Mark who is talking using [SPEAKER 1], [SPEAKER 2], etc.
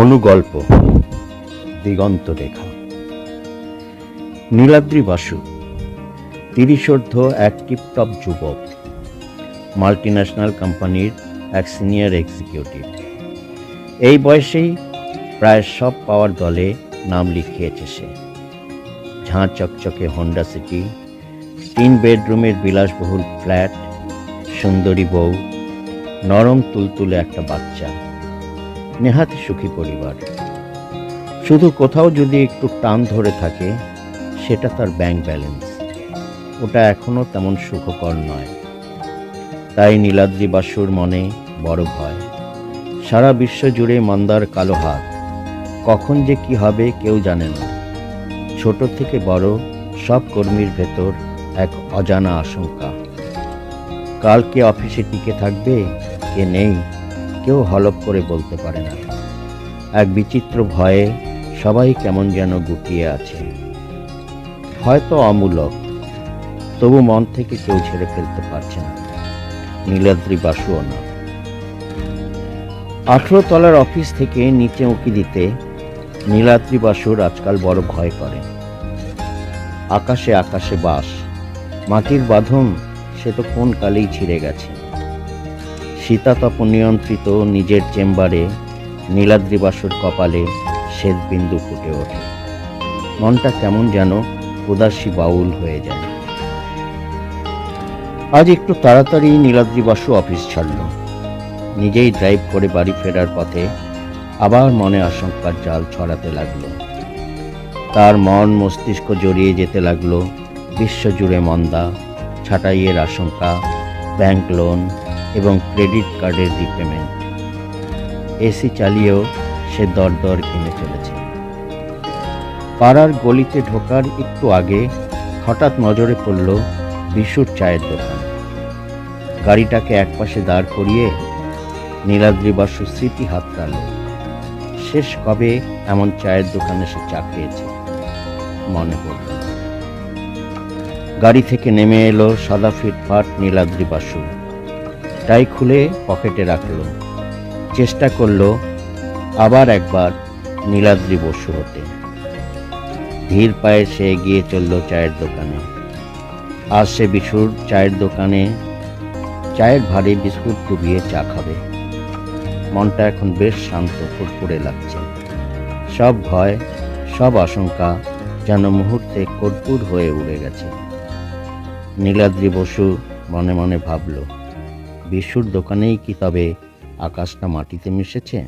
[SPEAKER 1] অনুগল্প দিগন্ত রেখা। নীলাদ্রি বাসু তিরিশোর্ধ এক টিপটপ যুবক, মাল্টিন্যাশনাল কোম্পানির এক সিনিয়র এক্সিকিউটিভ। এই বয়সেই প্রায় সব পাওয়ার দলে নাম লিখিয়েছে সে। ঝাঁ চকচকে হন্ডা সিটি, তিন বেডরুমের বিলাসবহুল ফ্ল্যাট সুন্দরী বউ, নরম তুলতুলে একটা বাচ্চা, নেহাতি সুখী পরিবার। শুধু কোথাও যদি একটু টান ধরে থাকে, সেটা তার ব্যাংক ব্যালেন্স ওটা এখনও তেমন সুখকর নয়। তাই নীলাদ্রি বাসুর মনে বড় ভয়। সারা বিশ্ব জুড়ে মন্দার কালো হাত। কখন যে কি হবে কেউ জানে না। ছোট থেকে বড় সব কর্মীর ভেতর এক অজানা আশঙ্কা। কাল কে অফিসে টিকে থাকবে, কে নেই, কেউ হলপ করে বলতে পারে না। এক বিচিত্র ভয়ে সবাই কেমন যেন গুটিয়ে আছে। হয়তো অমূলক, তবু মন থেকে কেউ ছেড়ে ফেলতে পারছে না। নীলাদ্রি বাসুও না আঠেরো তলার অফিস থেকে নিচে উঁকি দিতে নীলাদ্রি বাসুর আজকাল বড় ভয় করে। আকাশে আকাশে বাস, মাটির বাঁধন সে তো কোন কালেই ছিঁড়ে গেছে। শীতাতপ নিয়ন্ত্রিত নিজের চেম্বারে নীলাদ্রি বাসুর কপালে শ্বেতবিন্দু ফুটে ওঠে। মনটা কেমন যেন উদাসী বাউল হয়ে যায়। আজ একটু তাড়াতাড়ি নীলাদ্রি বাসু অফিস ছাড়ল। নিজেই ড্রাইভ করে বাড়ি ফেরার পথে আবার মনে আশঙ্কার জাল ছড়াতে লাগল। তার মন মস্তিষ্ক জড়িয়ে যেতে লাগল। বিশ্বজুড়ে মন্দা ছাঁটাইয়ের আশঙ্কা, ব্যাংক লোন এবং ক্রেডিট কার্ডের রিপেমেন্ট এসি চালিয়েও সে দর দর কিনে চলেছে। পাড়ার গলিতে ঢোকার একটু আগে হঠাৎ নজরে পড়ল বিশুর চায়ের দোকান। গাড়িটাকে একপাশে দাঁড় করিয়ে নীলাদ্রি বাসু স্মৃতি হাতড়াল শেষ কবে এমন চায়ের দোকানে সে চা খেয়েছে? মনে পড়ল। গাড়ি থেকে নেমে এলো সাদা ফিটফাট নীলাদ্রি বাসু। টাই খুলে পকেটে রাখল। চেষ্টা করল আবার একবার নীলাদ্রি বসু হতে। ধীর পায়ে সে এগিয়ে চলল চায়ের দোকানে। আজ সে বিশুর চায়ের দোকানে চায়ের ভারে বিস্কুট ডুবিয়ে চা খাবে। মনটা এখন বেশ শান্ত, ফুরফুরে লাগছে। সব ভয়, সব আশঙ্কা যেন মুহূর্তে কর্পূর হয়ে উড়ে গেছে। নীলাদ্রি বসু মনে মনে ভাবল বিশুর দোকানেই কি তবে আকাশটা মাটিতে মিশেছে?